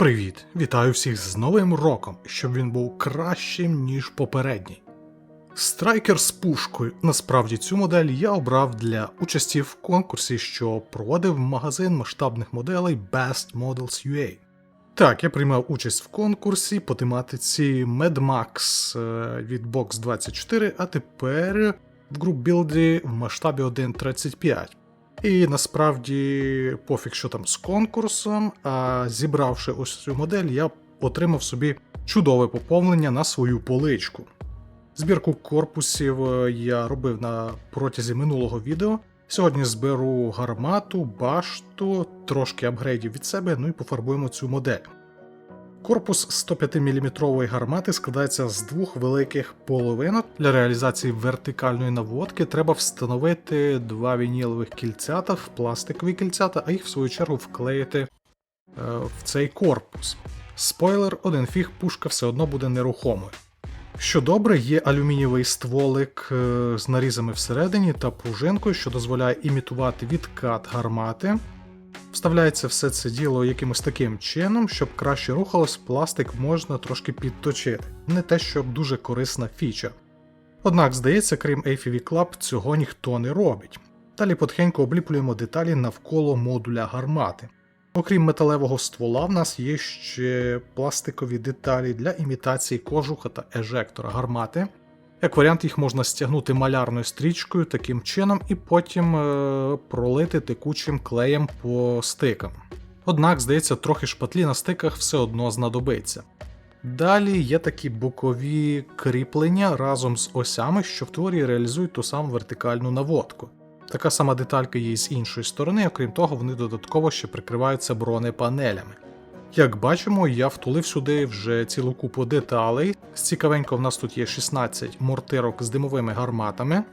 Привіт! Вітаю всіх з Новим роком, щоб він був кращим, ніж попередній. Страйкер з пушкою. Насправді цю модель я обрав для участі в конкурсі, що проводив магазин масштабних моделей Best Models UA. Так, я приймав участь в конкурсі по тематиці Mad Max е, від Box 24, а тепер в групбілді в масштабі 1.35. І насправді пофіг, що там з конкурсом, а зібравши ось цю модель, я отримав собі чудове поповнення на свою поличку. Збірку корпусів е, я робив на протязі минулого відео. Сьогодні зберу гармату, башту, трошки апгрейдів від себе, ну і пофарбуємо цю модель. Корпус 105 мм гармати складається з двох великих половинок. Для реалізації вертикальної наводки треба встановити два вінілових кільцята в пластикові кільцята, а їх в свою чергу вклеїти е, в цей корпус. Спойлер, один фіг, пушка все одно буде нерухомою. Що добре, є алюмінієвий стволик е, з нарізами всередині та пружинкою, що дозволяє імітувати відкат гармати. Вставляється все це діло якимось таким чином, щоб краще рухалось, пластик можна трошки підточити. Не те, щоб дуже корисна фіча. Однак, здається, крім AFV Club, цього ніхто не робить. Далі потихеньку обліплюємо деталі навколо модуля гармати. Окрім металевого ствола, в нас є ще пластикові деталі для імітації кожуха та ежектора гармати. Як варіант, їх можна стягнути малярною стрічкою таким чином і потім е, пролити текучим клеєм по стикам. Однак, здається, трохи шпатлі на стиках все одно знадобиться. Далі є такі бокові кріплення разом з осями, що в теорії реалізують ту саму вертикальну наводку. Така сама деталька є з іншої сторони, окрім того, вони додатково ще прикриваються бронепанелями. Як бачимо, я втулив сюди вже цілу купу деталей. Цікавенько в нас тут є 16 мортирок з димовими гарматами,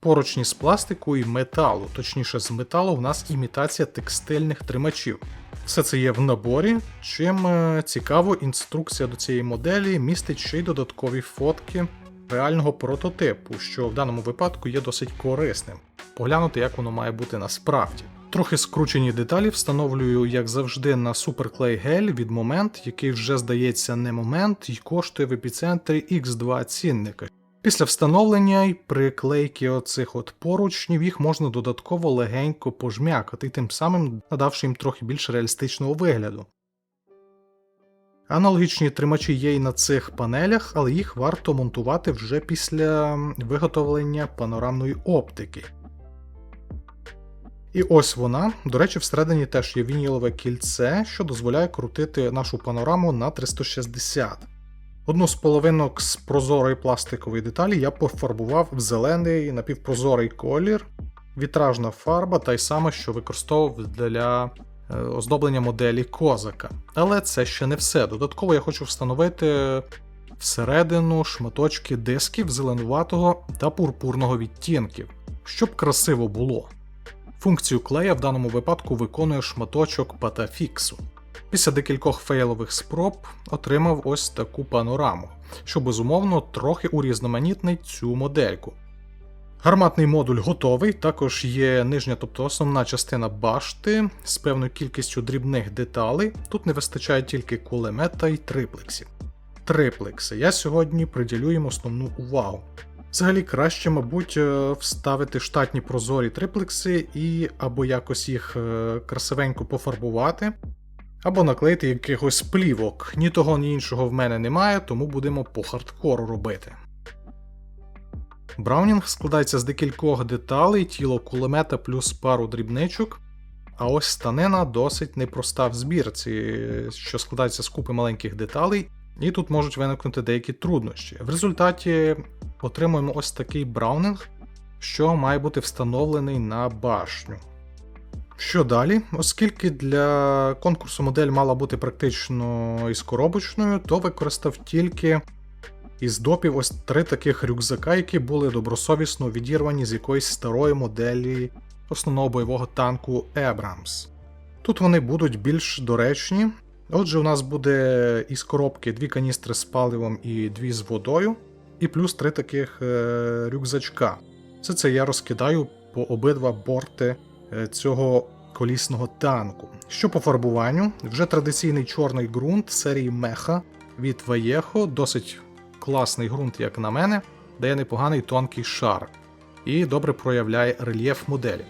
поручні з пластику і металу, точніше, з металу в нас імітація текстильних тримачів. Все це є в наборі. Чим е, цікаво, інструкція до цієї моделі містить ще й додаткові фотки реального прототипу, що в даному випадку є досить корисним. Поглянути, як воно має бути насправді. Трохи скручені деталі встановлюю, як завжди, на суперклей гель від момент, який вже здається не момент і коштує в епіцентрі X2 цінника. Після встановлення й приклейки оцих от поручнів їх можна додатково легенько пожмякати, тим самим надавши їм трохи більш реалістичного вигляду. Аналогічні тримачі є і на цих панелях, але їх варто монтувати вже після виготовлення панорамної оптики. І ось вона. До речі, всередині теж є вінілове кільце, що дозволяє крутити нашу панораму на 360. Одну з половинок з прозорої пластикової деталі я пофарбував в зелений напівпрозорий колір, вітражна фарба, та й саме, що використовував для е, оздоблення моделі козака. Але це ще не все. Додатково я хочу встановити всередину шматочки дисків зеленуватого та пурпурного відтінків, щоб красиво було. Функцію клея в даному випадку виконує шматочок патафіксу. Після декількох фейлових спроб отримав ось таку панораму, що безумовно трохи урізноманітнить цю модельку. Гарматний модуль готовий, також є нижня, тобто основна частина башти з певною кількістю дрібних деталей. Тут не вистачає тільки кулемета і триплексів. Триплекси. Я сьогодні приділю їм основну увагу. Взагалі краще, мабуть, е, вставити штатні прозорі триплекси і або якось їх е, красивенько пофарбувати, або наклеїти якихось плівок. Ні того, ні іншого в мене немає, тому будемо по хардкору робити. Браунінг складається з декількох деталей, тіло кулемета плюс пару дрібничок. А ось станина досить непроста в збірці, що складається з купи маленьких деталей, і тут можуть виникнути деякі труднощі. В результаті отримуємо ось такий браунинг, що має бути встановлений на башню. Що далі? Оскільки для конкурсу модель мала бути практично із коробочною, то використав тільки із допів ось три таких рюкзака, які були добросовісно відірвані з якоїсь старої моделі основного бойового танку Abrams. Тут вони будуть більш доречні. Отже, у нас буде із коробки дві каністри з паливом і дві з водою, і плюс три таких е, рюкзачка. Все це я розкидаю по обидва борти е, цього колісного танку. Що по фарбуванню, вже традиційний чорний ґрунт серії Меха від Vallejo, досить класний ґрунт, як на мене, дає непоганий тонкий шар і добре проявляє рельєф моделі.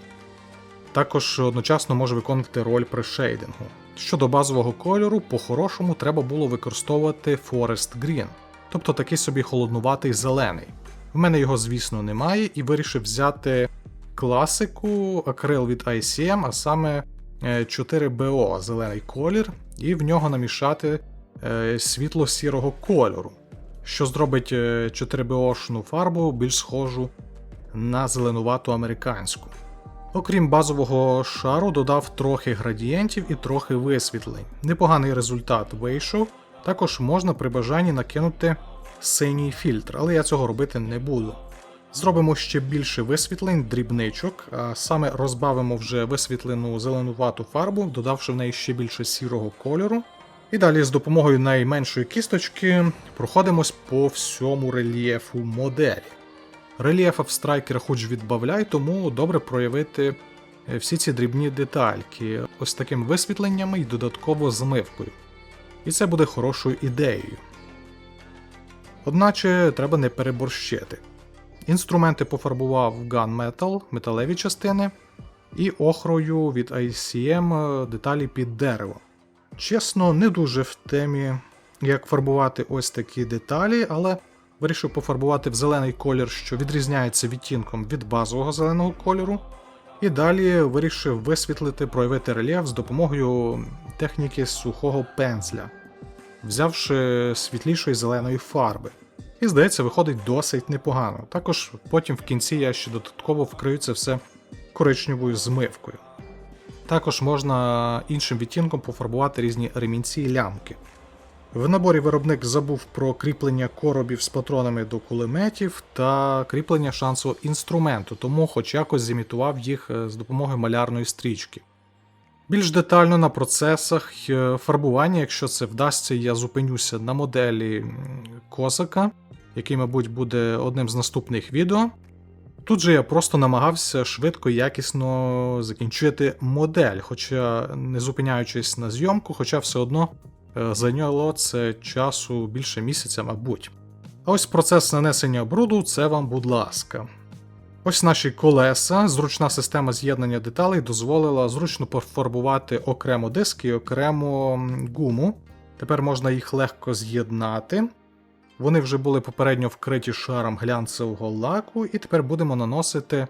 Також одночасно може виконувати роль при шейдингу. Щодо базового кольору, по-хорошому треба було використовувати Forest Green, тобто такий собі холоднуватий зелений. В мене його, звісно, немає, і вирішив взяти класику акрил від ICM, а саме е, 4BO зелений колір, і в нього намішати е, світло сірого кольору, що зробить 4BO-шну фарбу більш схожу на зеленувату американську. Окрім базового шару, додав трохи градієнтів і трохи висвітлень. Непоганий результат вийшов. Також можна при бажанні накинути синій фільтр, але я цього робити не буду. Зробимо ще більше висвітлень, дрібничок, а саме розбавимо вже висвітлену зеленувату фарбу, додавши в неї ще більше сірого кольору. І далі з допомогою найменшої кісточки проходимось по всьому рельєфу моделі. Рельєфа в страйкера хоч відбавляй, тому добре проявити е, всі ці дрібні детальки ось таким висвітленнями і додатково змивкою. І це буде хорошою ідеєю. Одначе треба не переборщити. Інструменти пофарбував Gunmetal, металеві частини, і охрою від ICM е, деталі під дерево. Чесно, не дуже в темі, як фарбувати ось такі деталі, але вирішив пофарбувати в зелений колір, що відрізняється відтінком від базового зеленого кольору. І далі вирішив висвітлити, проявити рельєф з допомогою техніки сухого пензля, взявши світлішої зеленої фарби. І здається, виходить досить непогано. Також потім в кінці я ще додатково вкрию це все коричневою змивкою. Також можна іншим відтінком пофарбувати різні ремінці і лямки. В наборі виробник забув про кріплення коробів з патронами до кулеметів та кріплення шансового інструменту, тому хоч якось зімітував їх е, з допомогою малярної стрічки. Більш детально на процесах е, фарбування, якщо це вдасться, я зупинюся на моделі козака, який, мабуть, буде одним з наступних відео. Тут же я просто намагався швидко і якісно закінчити модель, хоча не зупиняючись на зйомку, хоча все одно зайняло це часу більше місяця, мабуть. А ось процес нанесення бруду це вам, будь ласка. Ось наші колеса, зручна система з'єднання деталей дозволила зручно пофарбувати окремо диски і окремо гуму. Тепер можна їх легко з'єднати. Вони вже були попередньо вкриті шаром глянцевого лаку, і тепер будемо наносити е,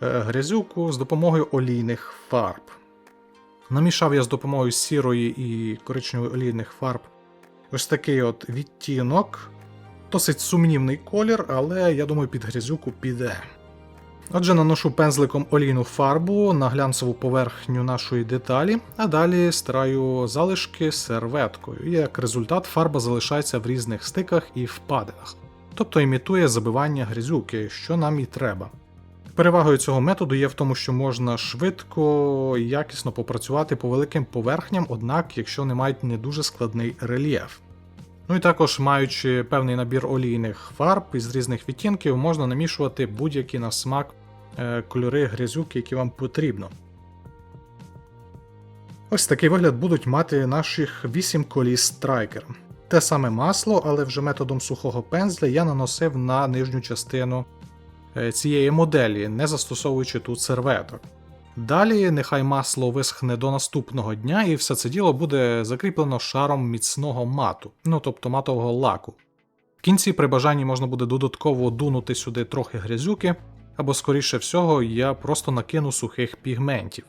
грязюку з допомогою олійних фарб. Намішав я з допомогою сірої і коричневої олійних фарб ось такий от відтінок. Досить сумнівний колір, але я думаю, під грязюку піде. Отже, наношу пензликом олійну фарбу на глянцеву поверхню нашої деталі, а далі стираю залишки серветкою. І як результат, фарба залишається в різних стиках і впадинах, тобто імітує забивання грязюки, що нам і треба. Перевагою цього методу є в тому, що можна швидко і якісно попрацювати по великим поверхням, однак, якщо не мають не дуже складний рельєф. Ну і також, маючи певний набір олійних фарб із різних відтінків, можна намішувати будь-які на смак е, кольори грязюки, які вам потрібно. Ось такий вигляд будуть мати наших 8 коліс Striker. Те саме масло, але вже методом сухого пензля я наносив на нижню частину цієї моделі, не застосовуючи тут серветок. Далі нехай масло висхне до наступного дня, і все це діло буде закріплено шаром міцного мату, ну тобто матового лаку. В кінці при бажанні можна буде додатково дунути сюди трохи грязюки, або, скоріше всього, я просто накину сухих пігментів.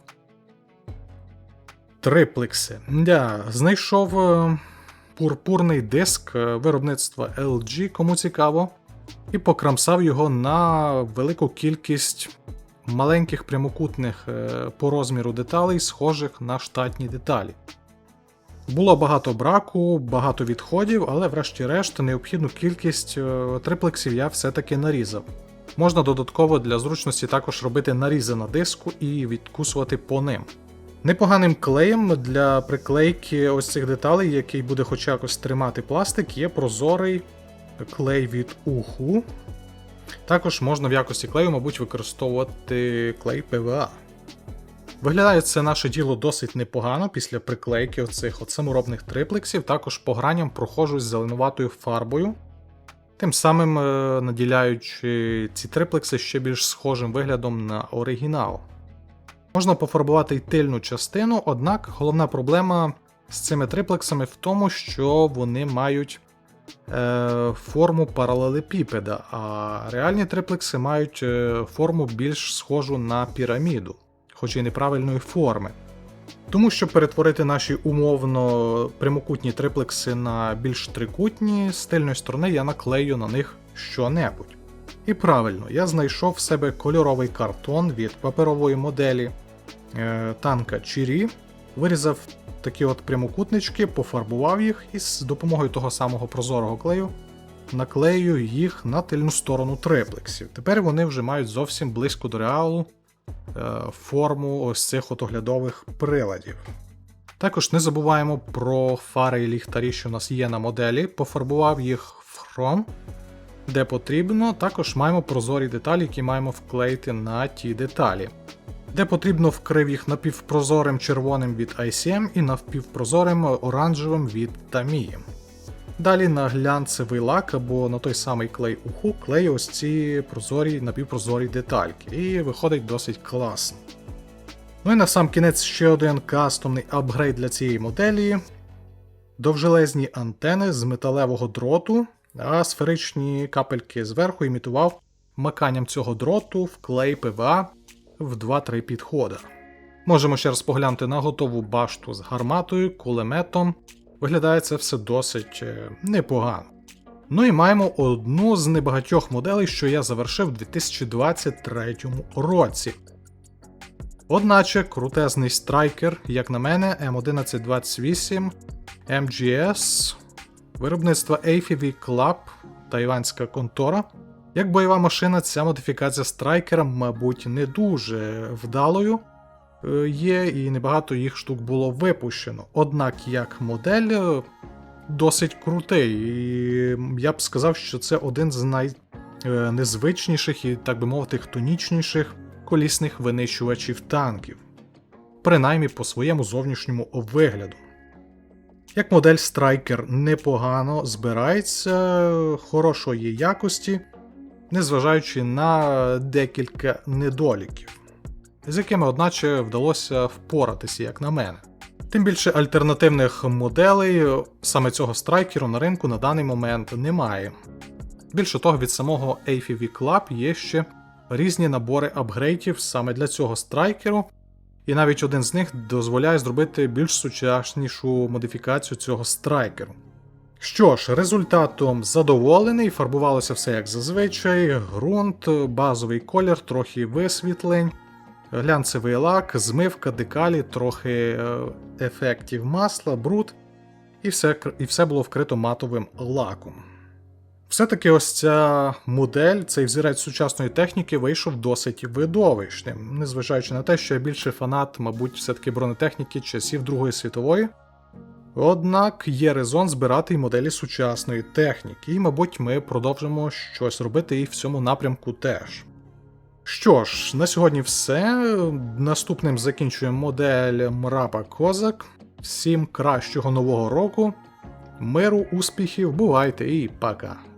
Триплекси. Я знайшов е, пурпурний диск е, виробництва LG, кому цікаво, і покрамсав його на велику кількість маленьких прямокутних е, по розміру деталей, схожих на штатні деталі. Було багато браку, багато відходів, але врешті-решт необхідну кількість е, триплексів я все-таки нарізав. Можна додатково для зручності також робити нарізи на диску і відкусувати по ним. Непоганим клеєм для приклейки ось цих деталей, який буде хоч якось тримати пластик, є прозорий клей від уху. Також можна в якості клею, мабуть, використовувати клей PVA. Виглядає це наше діло досить непогано після приклейки оцих от саморобних триплексів. Також по граням прохожусь зеленуватою фарбою, тим самим е, наділяючи ці триплекси ще більш схожим виглядом на оригінал. Можна пофарбувати й тильну частину, однак головна проблема з цими триплексами в тому, що вони мають форму паралелепіпеда, а реальні триплекси мають е, форму більш схожу на піраміду, хоч і неправильної форми. Тому щоб перетворити наші умовно прямокутні триплекси на більш трикутні, з тильної сторони я наклею на них що-небудь. І правильно, я знайшов в себе кольоровий картон від паперової моделі е, танка Чірі, вирізав такі от прямокутнички, пофарбував їх і з допомогою того самого прозорого клею наклею їх на тильну сторону триплексів. Тепер вони вже мають зовсім близько до реалу е, форму ось цих от оглядових приладів. Також не забуваємо про фари і ліхтарі, що у нас є на моделі, пофарбував їх в хром, де потрібно. Також маємо прозорі деталі, які маємо вклеїти на ті деталі. Де потрібно вкрив їх напівпрозорим червоним від ICM і напівпрозорим оранжевим від Tamiya. Далі на глянцевий лак або на той самий клей уху клею ось ці прозорі напівпрозорі детальки, і виходить досить класно. Ну і на сам кінець ще один кастомний апгрейд для цієї моделі. Довжелезні антени з металевого дроту, а сферичні капельки зверху імітував маканням цього дроту в клей ПВА в 2-3 підходи. Можемо ще раз поглянути на готову башту з гарматою, кулеметом. Виглядає це все досить е, непогано. Ну і маємо одну з небагатьох моделей, що я завершив у 2023 році. Одначе крутезний страйкер, як на мене, M1128 MGS виробництва AFV Club, тайванська контора. Як бойова машина, ця модифікація страйкера, мабуть, не дуже вдалою е, є, і небагато їх штук було випущено. Однак, як модель, е, досить крутий. І я б сказав, що це один з найнезвичніших і, так би мовити, хтонічніших колісних винищувачів танків, принаймні по своєму зовнішньому вигляду. Як модель Striker непогано збирається, хорошої якості, незважаючи на декілька недоліків, з якими, одначе, вдалося впоратися, як на мене. Тим більше альтернативних моделей саме цього страйкеру на ринку на даний момент немає. Більше того, від самого AFV Club є ще різні набори апгрейтів саме для цього страйкеру, і навіть один з них дозволяє зробити більш сучаснішу модифікацію цього страйкеру. Що ж, результатом задоволений, фарбувалося все як зазвичай, ґрунт, базовий колір, трохи висвітлень, глянцевий лак, змивка, декалі, трохи е, ефектів масла, бруд, і все, і все було вкрито матовим лаком. Все-таки ось ця модель, цей взірець сучасної техніки вийшов досить видовищним, незважаючи на те, що я більше фанат, мабуть, все-таки бронетехніки часів Другої світової. Однак є резон збирати й моделі сучасної техніки, і, мабуть, ми продовжимо щось робити і в цьому напрямку теж. Що ж, на сьогодні все. Наступним закінчуємо модель Мрапа Козак. Всім кращого нового року, миру, успіхів, бувайте і пока!